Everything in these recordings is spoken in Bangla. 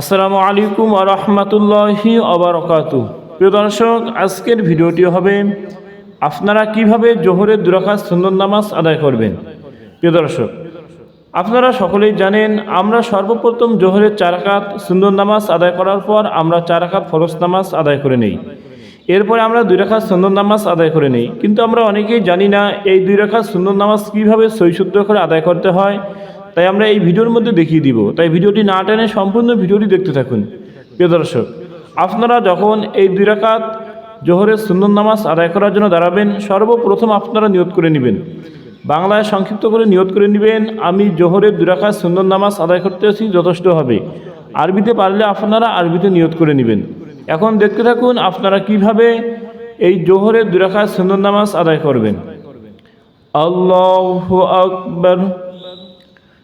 আসসালামু আলাইকুম আরহামতুল্লাহি অবরকাতু প্রিয় দর্শক, আজকের ভিডিওটি হবে, আপনারা কীভাবে জোহরের দুরাকাত সুন্দর নামাজ আদায় করবেন? প্রিয় দর্শক, আপনারা সকলেই জানেন, আমরা সর্বপ্রথম জোহরের চারাকাত সুন্দর নামাজ আদায় করার পর আমরা চারাকাত ফরজ নামাজ আদায় করে নেই। এরপরে আমরা দুই রাখাত সুন্দর নামাজ আদায় করে নেই। কিন্তু আমরা অনেকেই জানি না, এই দুই রাখাত সুন্দর নামাজ কীভাবে সৈশুদ্ধ করে আদায় করতে হয় তাই আমরা এই ভিডিওর মধ্যে দেখিয়ে দিব। তাই ভিডিওটি না টেনে সম্পূর্ণ ভিডিওটি দেখতে থাকুন। প্রিয় দর্শক, আপনারা যখন এই দুই রাকাত জোহরের সুন্দর নামাজ আদায় করার জন্য দাঁড়াবেন, সর্বপ্রথম আপনারা নিয়ত করে নেবেন। বাংলায় সংক্ষিপ্ত করে নিয়ত করে নেবেন, আমি জোহরের দুই রাকাত সুন্দর নামাজ আদায় করতেছি যথেষ্ট হবে। আরবিতে পারলে আপনারা আরবিতে নিয়ত করে নেবেন। এখন দেখতে থাকুন আপনারা কীভাবে এই জোহরের দুই রাকাত সুন্দর নামাজ আদায় করবেন। আল্লাহু আকবার।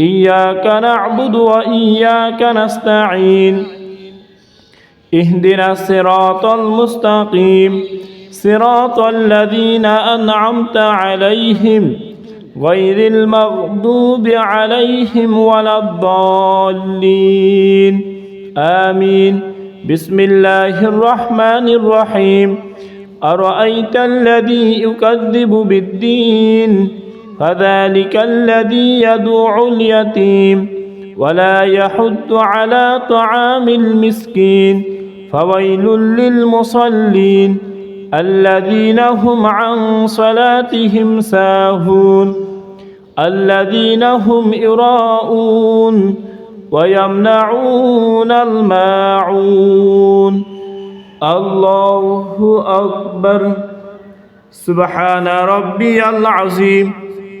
إياك نعبد وإياك نستعين. اهدنا الصراط المستقيم. صراط الذين أنعمت عليهم. غير المغضوب عليهم ولا الضالين. آمين. بسم الله الرحمن الرحيم. أرأيت الذي يكذب بالدين؟ فذلك الذي يدعو اليتيم ولا يحد على طعام المسكين فويل للمصلين الذين هم عن صلاتهم ساهون الذين هم يراءون ويمنعون الماعون الله أكبر سبحان ربي العظيم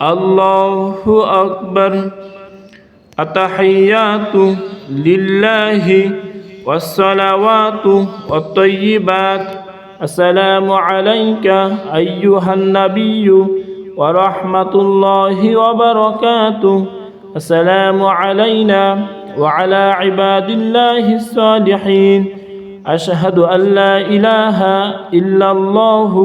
আল্লাহু আকবর আতাহিয়াতু লিল্লাহি ওয়াসসালাওয়াতু ওয়াত-তাইয়্যিবাত আসসালামু আলাইকা আইয়ুহান নাবিয়্যু ওয়া রাহমাতুল্লাহি ওয়া বারাকাতুহু আসসালামু আলাইনা ওয়া আলা ইবাদিল্লাহিস সালিহিন আশহাদু আল্লা ইলাহা ইল্লাল্লাহু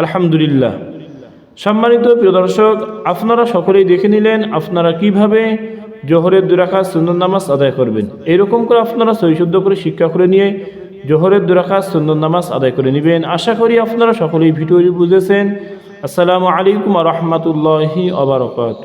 আলহামদুলিল্লাহ। সম্মানিত প্রিয় দর্শক, আপনারা সকলেই দেখে নিলেন আপনারা কীভাবে জোহরের দুরাখা সুন্দর নামাজ আদায় করবেন। এরকম করে আপনারা সৈশুদ্ধ করে শিক্ষা করে নিয়ে জোহরের দুরাখা সুন্দর নামাজ আদায় করে নেবেন। আশা করি আপনারা সকলেই ভিডিওটি বুঝেছেন। আসসালামু আলাইকুম রহমতুল্লাহি আবরকাত